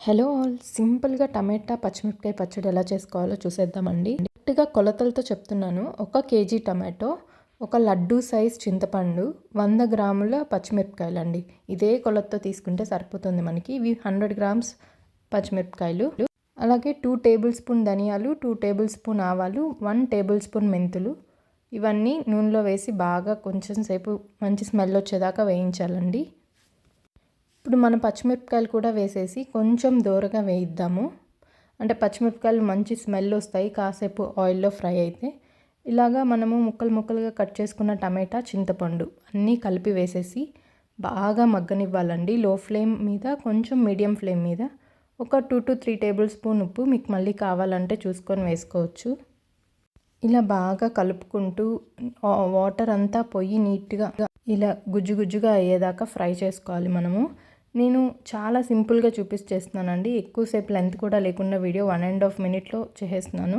Hello all. సింపుల్గా టమాటా పచ్చిమిరపకాయ పచ్చడి ఎలా చేసుకోవాలో చూసేద్దామండి. కరెక్ట్గా కొలతలతో చెప్తున్నాను. ఒక కేజీ టమాటో ఒక లడ్డు సైజ్ చింతపండు వంద గ్రాముల పచ్చిమిరపకాయలు అండి ఇదే కొలతతో తీసుకుంటే సరిపోతుంది మనకి. ఇవి హండ్రెడ్ గ్రామ్స్ పచ్చిమిరపకాయలు. అలాగే టూ టేబుల్ స్పూన్ ధనియాలు టూ టేబుల్ స్పూన్ ఆవాలు వన్ టేబుల్ స్పూన్ మెంతులు. ఇవన్నీ నూనెలో వేసి బాగా కొంచెం సేపు మంచి స్మెల్ వచ్చేదాకా వేయించాలండి. ఇప్పుడు మన పచ్చిమిరపకాయలు కూడా వేసేసి కొంచెం దూరగా వేయిద్దాము. అంటే పచ్చిమిరపకాయలు మంచి స్మెల్ వస్తాయి కాసేపు ఆయిల్లో ఫ్రై అయితే. ఇలాగా మనము ముక్కలు ముక్కలుగా కట్ చేసుకున్న టమాటా చింతపండు అన్నీ కలిపి వేసేసి బాగా మగ్గనివ్వాలండి. లో ఫ్లేమ్ మీద కొంచెం మీడియం ఫ్లేమ్ మీద ఒక two to three tablespoon ఉప్పు మీకు మళ్ళీ కావాలంటే చూసుకొని వేసుకోవచ్చు. ఇలా బాగా కలుపుకుంటూ వాటర్ అంతా పొయ్యి నీట్గా ఇలా గుజ్జు గుజ్జుగా అయ్యేదాకా ఫ్రై చేసుకోవాలి మనము. నేను చాలా సింపుల్గా చూపించేస్తున్నానండి ఎక్కువసేపు లెంత్ కూడా లేకుండా వీడియో వన్ అండ్ హాఫ్ మినిట్లో చేసేస్తున్నాను.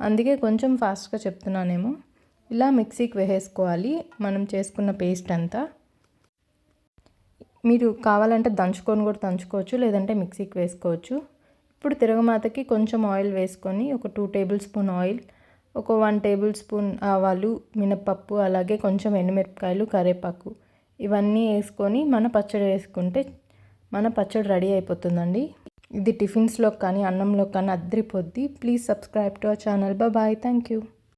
అందుకే కొంచెం ఫాస్ట్గా చెప్తున్నానేమో. ఇలా మిక్సీకి వేసేసుకోవాలి. మనం చేసుకున్న పేస్ట్ అంతా. మీరు కావాలంటే దంచుకొని కూడా దంచుకోవచ్చు లేదంటే మిక్సీకి వేసుకోవచ్చు. ఇప్పుడు తిరగమాతకి కొంచెం ఆయిల్ వేసుకొని ఒక టూ టేబుల్ స్పూన్ ఆయిల్ ఒక వన్ టేబుల్ స్పూన్ ఆవాలు మినపప్పు అలాగే కొంచెం ఎండుమిరపకాయలు కరివేపాకు ఇవన్నీ వేసుకొని మన పచ్చడి వేసుకుంటే మన పచ్చడి రెడీ అయిపోతుందండి. ఇది టిఫిన్స్లో కానీ అన్నంలో కానీ అద్దరిపోద్ది. Please subscribe to our channel bye thank you